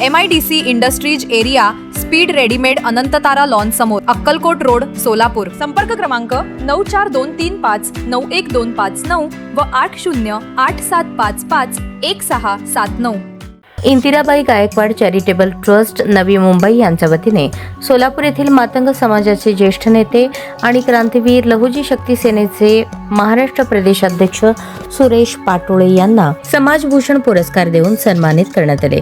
M I D C industries area speed readymade Anantatara lawn समोर Akkalkot road Solapur. संपर्क क्रमांक नऊ चार दोन तीन पाच नऊ एक दोन पाच नऊ व आठ शून्य आठ सात पाच पाच एक सहा सात नऊ. इंदिराबाई गायकवाड चॅरिटेबल ट्रस्ट नवी मुंबई यांच्या वतीने सोलापूर येथील मातंग समाजाचे ज्येष्ठ नेते आणि क्रांतीवीर लहुजी शक्ती सेनेचे महाराष्ट्र प्रदेशाध्यक्ष सुरेश पाटोळे यांना समाजभूषण पुरस्कार देऊन सन्मानित करण्यात आले.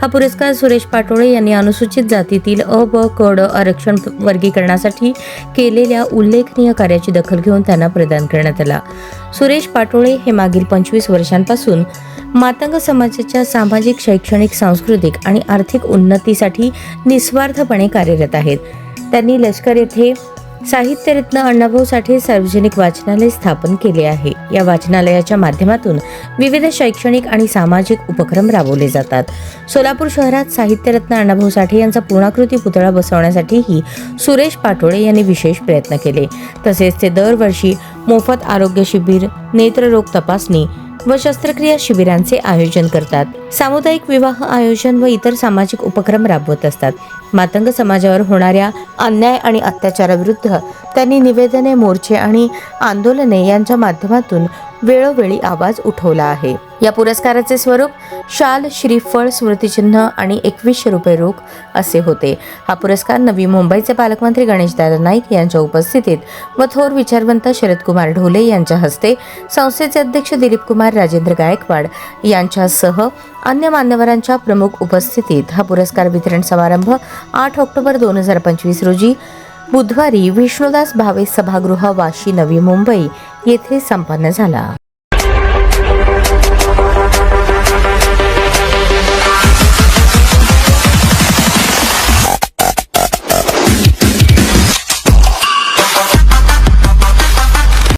हा पुरस्कार सुरेश पाटोळे यांनी अनुसूचित जातीतील अ ब कड आरक्षण वर्गीकरणासाठी केलेल्या उल्लेखनीय कार्याची दखल घेऊन त्यांना प्रदान करण्यात आला. सुरेश पाटोळे हे मागील पंचवीस वर्षांपासून मातंग समाजाच्या सामाजिक शैक्षणिक सांस्कृतिक आणि आर्थिक उन्नतीसाठी निस्वार्थपणे कार्यरत आहेत. त्यांनी लष्कर येथे साहित्यरत्न अण्णाभाऊ साठे सार्वजनिक वाचनालय स्थापन केले आहे. या वाचनालयाच्या माध्यमातून विविध शैक्षणिक आणि सामाजिक उपक्रम राबवले जातात. सोलापूर शहरात साहित्यरत्न अण्णाभाऊ साठे यांचा पूर्णाकृती पुतळा बसवण्यासाठीही सुरेश पाटोळे यांनी विशेष प्रयत्न केले. तसेच ते दरवर्षी मोफत आरोग्य शिबिर नेत्ररोग तपासणी व शस्त्रक्रिया शिबिरांचे आयोजन करतात. सामुदायिक विवाह आयोजन व इतर सामाजिक उपक्रम राबवत असतात. मातंग समाजावर होणाऱ्या अन्याय आणि अत्याचाराविरुद्ध त्यांनी निवेदने मोर्चे आणि आंदोलने यांच्या माध्यमातून वेळोवेळी आवाज उठवला आहे. या पुरस्काराचे स्वरूप शाल श्रीफळ स्मृतिचिन्ह आणि एकवीसशे रुपये रोख असे होते. हा पुरस्कार नवी मुंबईचे पालकमंत्री गणेशदादा नाईक यांच्या उपस्थितीत व थोर विचारवंत शरदकुमार ढोले यांच्या हस्ते संस्थेचे अध्यक्ष दिलीप कुमार राजेंद्र गायकवाड यांच्यासह अन्य मान्यवरांच्या प्रमुख उपस्थितीत हा पुरस्कार वितरण समारंभ आठ ऑक्टोबर दोन हजार पंचवीस रोजी बुधवारी विष्णुदास भावे सभागृह वाशी नवी मुंबई येथे संपन्न झाला.